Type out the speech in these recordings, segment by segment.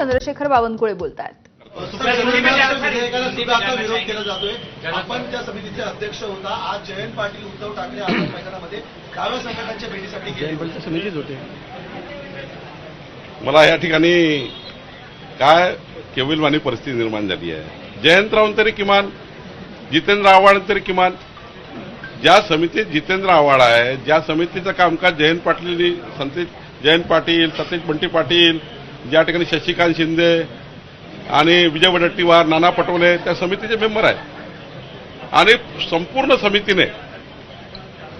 चंद्रशेखर बावनकुळे बोलत आहेत विधेयकाला सुद्धा आता विरोध केला जातोय आपण त्या समितीचे अध्यक्ष होता आज जयंत पाटील उद्धव ठाकरे आझाद मैदानामध्ये डाव्या संघटनांच्या भेटीसाठी गेले समितीच होते मला या ठिकाणी काय केविलवाणी परिस्थिती निर्माण झाली आहे जयंतराव तरी किमान जितेंद्र आव्हाड तरी किमान ज्या समितीत जितेंद्र आव्हाड आहे ज्या समितीचं कामकाज जयंत पाटील संतेश जयंत पाटील सतेज बंटी पाटील ज्या ठिकाणी शशिकांत शिंदे आणि विजय वडट्टीवार नाना पटोले त्या समितीचे मेंबर आहेत. आणि संपूर्ण समितीने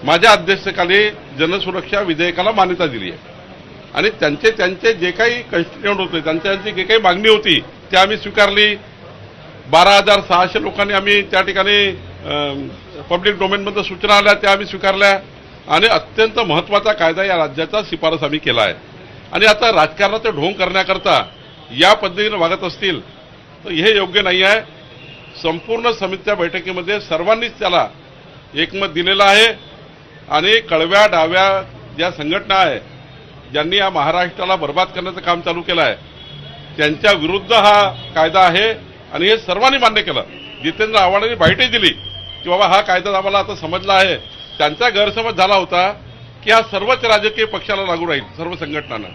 माझ्या अध्यक्षतेखाली जनसुरक्षा विधेयकाला मान्यता दिली आहे. आणि त्यांचे त्यांचे जे काही कन्स्टिट्युंट होते त्यांची जी काही मागणी होती ती आम्ही स्वीकारली. बारा हजार सहाशे लोकांनी आम्ही त्या ठिकाणी पब्लिक डोमेनमध्ये सूचना आल्या त्या आम्ही स्वीकारल्या. आणि अत्यंत महत्त्वाचा कायदा या राज्याचा शिफारस आम्ही केला आहे. आणि आता राजकारणाचं ढोंग करण्याकरता या पद्धतीनं वागत असतील तर हे योग्य नाही आहे. संपूर्ण समितीच्या बैठकीमध्ये सर्वांनीच त्याला एकमत दिलेलं आहे. आणि कळव्या डाव्या ज्या संघटना आहे ज्यांनी या महाराष्ट्राला बर्बाद करण्याचं काम चालू केलं आहे त्यांच्या विरुद्ध हा कायदा आहे. आणि हे सर्वांनी मान्य केलं. जितेंद्र आव्हाडांनी बाईटही दिली की बाबा हा कायदा आम्हाला आता समजला आहे. त्यांचा गैरसमज झाला होता. की हा सर्वच राजकीय पक्षाला लागू राहील सर्व संघटनांना.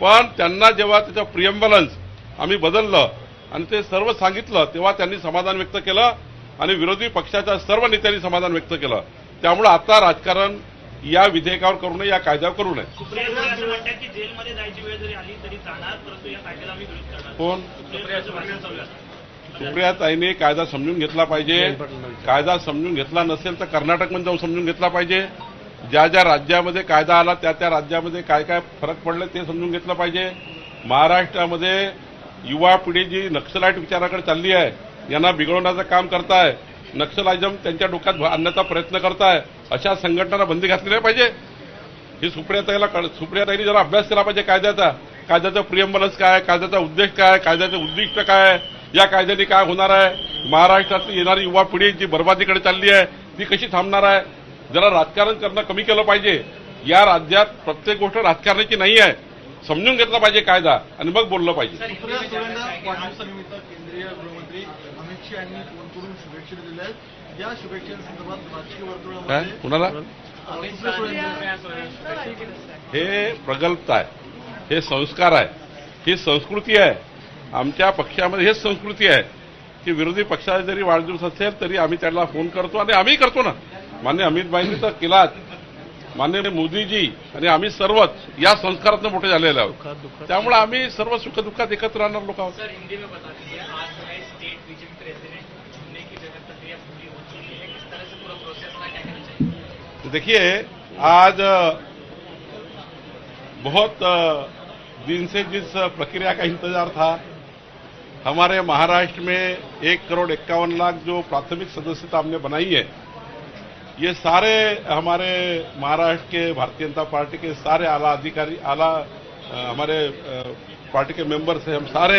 पण त्यांना जेव्हा त्याचं प्रियम्बलन्स आम्ही बदललं आणि ते सर्व सांगितलं तेव्हा त्यांनी समाधान व्यक्त केलं आणि विरोधी पक्षाच्या सर्व नेत्यांनी समाधान व्यक्त केलं. त्यामुळे आता राजकारण या विधेयकावर करू नये या कायद्यावर करू नये. सुप्रिया सुळे असं म्हणतात की जेलमध्ये जायची वेळ जरी आली तरी जाणार परंतु या कायद्याला आम्ही विरोध करणार कोण? सुप्रिया सुप्रियाताईने कायदा समजून घेतला पाहिजे. कायदा समजून घेतला नसेल तर कर्नाटकमध्ये जाऊन समजून घेतला पाहिजे. ज्या ज्या राज्यामध्ये कायदा आला त्या त्या राज्यामध्ये काय काय फरक पडले ते समजून घेतलं पाहिजे. महाराष्ट्रामध्ये युवा पिढी जी नक्षलाईट विचाराकडे चालली आहे यांना बिघडवण्याचं काम करताय नक्षलायझम त्यांच्या डोक्यात आणण्याचा प्रयत्न करताय अशा संघटनांना बंदी घातली नाही पाहिजे. ही सुप्रियाताईला कळ- सुप्रियाताईने जरा अभ्यास केला पाहिजे कायद्याचा. कायद्याचं प्रियंबलच काय कायद्याचा उद्देश काय कायद्याचं उद्दिष्ट काय या कायद्याने काय होणार आहे? महाराष्ट्रातली येणारी युवा पिढी जी बर्बादीकडे चालली आहे ती कशी थांबणार आहे? जरा राजकारण करणं कमी केलं पाहिजे. या राज्यात प्रत्येक गोष्ट राजकारणाची नाही आहे. समजून घेतला पाहिजे कायदा आणि मग बोललं पाहिजे. सुप्रिया सुळेंना वाढदिवसानिमित्त केंद्रीय गृहमंत्री अमित शहा यांनी फोन करून शुभेच्छा दिलेल्या आहेत. या शुभेच्छांसंदर्भात राजकीय काय? वर्तुळामध्ये कुणाला हे प्रगल्भता आहे. हे संस्कार आहे. ही संस्कृती आहे. आमच्या पक्षामध्ये हेच संस्कृती आहे. की विरोधी पक्षाचा जरी वाढदिवस असेल तरी आम्ही त्याला फोन करतो आणि आम्ही करतो ना. मान्य अमित भाईंनी तर केलाच. मान्य मोदीजी आणि आम्ही सर्वच या संस्कारातनं मोठे झालेले आहोत. त्यामुळे आम्ही सर्व सुखदुःखात एकत्र राहणार लोक आहोत. सर हिंदी में बता दीजिए आज जो है स्टेट विजन प्रेसिडेंट चुनने की जो है प्रक्रिया पूरी हो चुकी है। किस तरह से पूरा प्रोसेस था क्या कहना चाहिए? तो देखिए आज बहुत दिन से जिस प्रक्रिया का इंतजार था हमारे महाराष्ट्र में एक करोड़ इक्यावन लाख जो प्राथमिक सदस्यता हमने बनाई है ये सारे हमारे महाराष्ट्र के भारतीय जनता पार्टी के सारे आला अधिकारी आला हमारे पार्टी के मेंबर्स हैं हम सारे